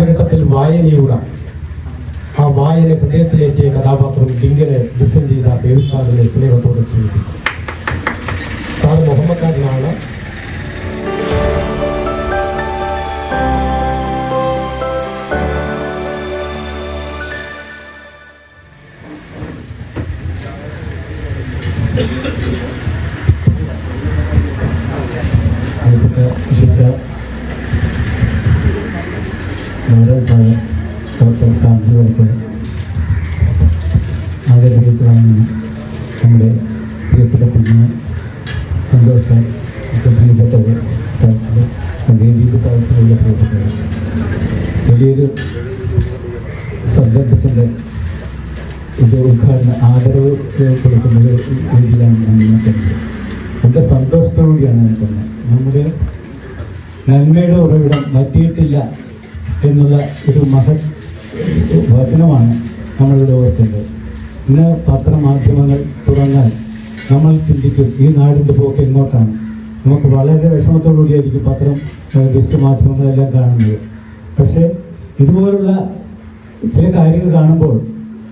കാലഘട്ടത്തിൽ വായനയുടെ ആ വായന ഹൃദയത്തിലേറ്റിയ കഥാപാത്രം ഡിങ്കനെ ഡിസൈൻ ചെയ്ത ബേബിസാറിനെ സ്നേഹത്തോടെ ചെയ്തു സാർ മുഹമ്മദാരനാണ് പ്രിയപ്പെട്ട വിശിഷ്ട നമ്മുടെ പ്രിയപ്പെട്ട കുഞ്ഞ് സന്തോഷ പ്രിയപ്പെട്ടത് വേദിയിൽ സാധിച്ചിട്ടുള്ള പ്രിയപ്പെട്ടത് വലിയൊരു സന്ദർഭത്തിന്റെ ഇത് ഉദ്ഘാടന ആദരവ് കൊടുക്കുന്ന ഒരു രീതിയിലാണ് ഞാൻ നോക്കുന്നത് എന്റെ സന്തോഷത്തോടുകൂടിയാണ് ഞാൻ പറഞ്ഞത് നമ്മുടെ നന്മയുടെ ഉറവിടം പറ്റിയിട്ടില്ല എന്നുള്ള ഒരു മഹത് വചനമാണ് നമ്മളിവിടെ ഓർക്കുന്നത്. ഇന്ന് പത്രമാധ്യമങ്ങൾ തുറന്നാൽ നമ്മൾ ചിന്തിക്കും ഈ നാടിന്റെ പോക്ക് എങ്ങോട്ടാണ്. നമുക്ക് വളരെ വിഷമത്തോടുകൂടിയായിരിക്കും പത്രം ദൃശ്യ ദൃശ്യമാധ്യമങ്ങളെല്ലാം കാണുന്നത്. പക്ഷേ ഇതുപോലുള്ള ചില കാര്യങ്ങൾ കാണുമ്പോൾ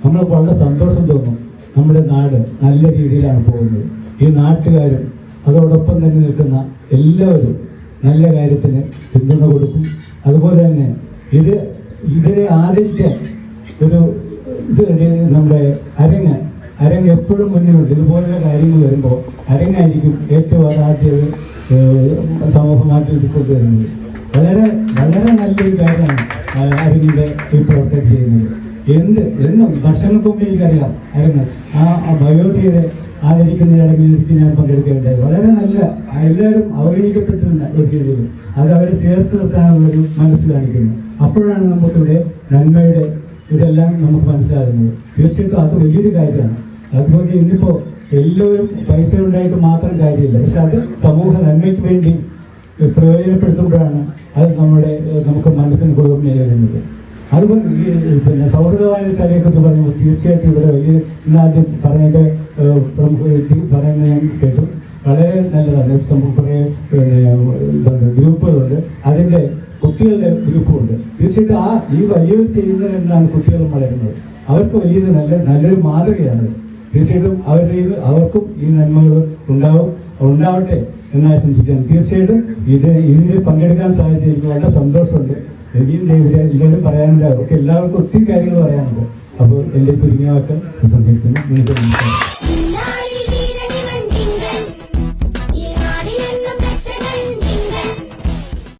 നമ്മൾ വളരെ സന്തോഷം തോന്നും നമ്മുടെ നാട് നല്ല രീതിയിലാണ് പോകുന്നത്. ഈ നാട്ടുകാരും അതോടൊപ്പം തന്നെ നിൽക്കുന്ന എല്ലാവരും നല്ല കാര്യത്തിന് പിന്തുണ കൊടുക്കും. അതുപോലെ തന്നെ ഇത് ഇവരെ ആദരിക്കാൻ ഒരു ഇത് നമ്മുടെ അരങ്ങ് അരങ്ങ് എപ്പോഴും മുന്നിലുണ്ട്. ഇതുപോലുള്ള കാര്യങ്ങൾ വരുമ്പോൾ അരങ്ങായിരിക്കും ഏറ്റവും ആദ്യം സമൂഹ മാധ്യമത്തിൽ കൊണ്ടുവരുന്നത്. വളരെ വളരെ നല്ലൊരു കാര്യമാണ് അരങ്ങിന്റെ ഈ പ്രവർത്തനം ചെയ്യുന്നത്. എന്ത് എന്നും വർഷങ്ങൾക്ക് എനിക്കറിയാം അരങ്ങ്. ആ ബയോട്ടിയെ ആദരിക്കുന്ന ചടങ്ങിലേക്ക് ഞാൻ പങ്കെടുക്കുകയുണ്ടായി വളരെ നല്ല എല്ലാവരും അവഗണിക്കപ്പെട്ടിരുന്ന ഒരു രീതിയിൽ അത് അവരെ ചേർത്ത് നിർത്താനുള്ളൊരു മനസ്സ് കാണിക്കുന്നു. അപ്പോഴാണ് നമുക്കിവിടെ നന്മയുടെ ഇതെല്ലാം നമുക്ക് മനസ്സിലാകുന്നത്. തീർച്ചയായിട്ടും അത് വലിയൊരു കാര്യമാണ്. അതുപോലെ ഇന്നിപ്പോൾ എല്ലാവരും പൈസ ഉണ്ടായിട്ട് മാത്രം കാര്യമില്ല. പക്ഷെ അത് സമൂഹ നന്മയ്ക്ക് വേണ്ടി പ്രയോജനപ്പെടുത്തുമ്പോഴാണ് അത് നമ്മുടെ നമുക്ക് മനസ്സിന് കുളിർമയേകുന്നത് അതുപോലെ പിന്നെ സൗഹൃദമായ ശാലയെക്കുറിച്ച് കുറിച്ച് പറയുമ്പോൾ തീർച്ചയായിട്ടും ഇവിടെ വലിയ ഇന്നാദ്യം ഏഹ്, പ്രമുഖ പറയുന്നത് ഞാൻ കേട്ടു. വളരെ നല്ലതാണ്. സംഭവം കുറേ ഗ്രൂപ്പുകളുണ്ട്. അതിന്റെ കുട്ടികളുടെ ഗ്രൂപ്പുണ്ട്. തീർച്ചയായിട്ടും ആ ഈ വലിയവർ ചെയ്യുന്നതിനാണ് കുട്ടികളും വളരുന്നത്. അവർക്ക് വലിയത് നല്ല നല്ലൊരു മാതൃകയാണ്. തീർച്ചയായിട്ടും അവരുടെ അവർക്കും ഈ നന്മകൾ ഉണ്ടാവും ഉണ്ടാവട്ടെ എന്ന് ആശംസിക്കാം തീർച്ചയായിട്ടും ഇത് ഇതിൽ പങ്കെടുക്കാൻ സാധിച്ചതിൽ എനിക്ക് വളരെ സന്തോഷമുണ്ട്. എനിക്കും ദൈവം എല്ലാവരും പറയാനുണ്ട്. അവർക്ക് എല്ലാവർക്കും ഒത്തിരി കാര്യങ്ങൾ പറയാനുണ്ട്. അപ്പോൾ എന്റെ ചുരുങ്ങിയ വാക്കൾ നമസ്കാരം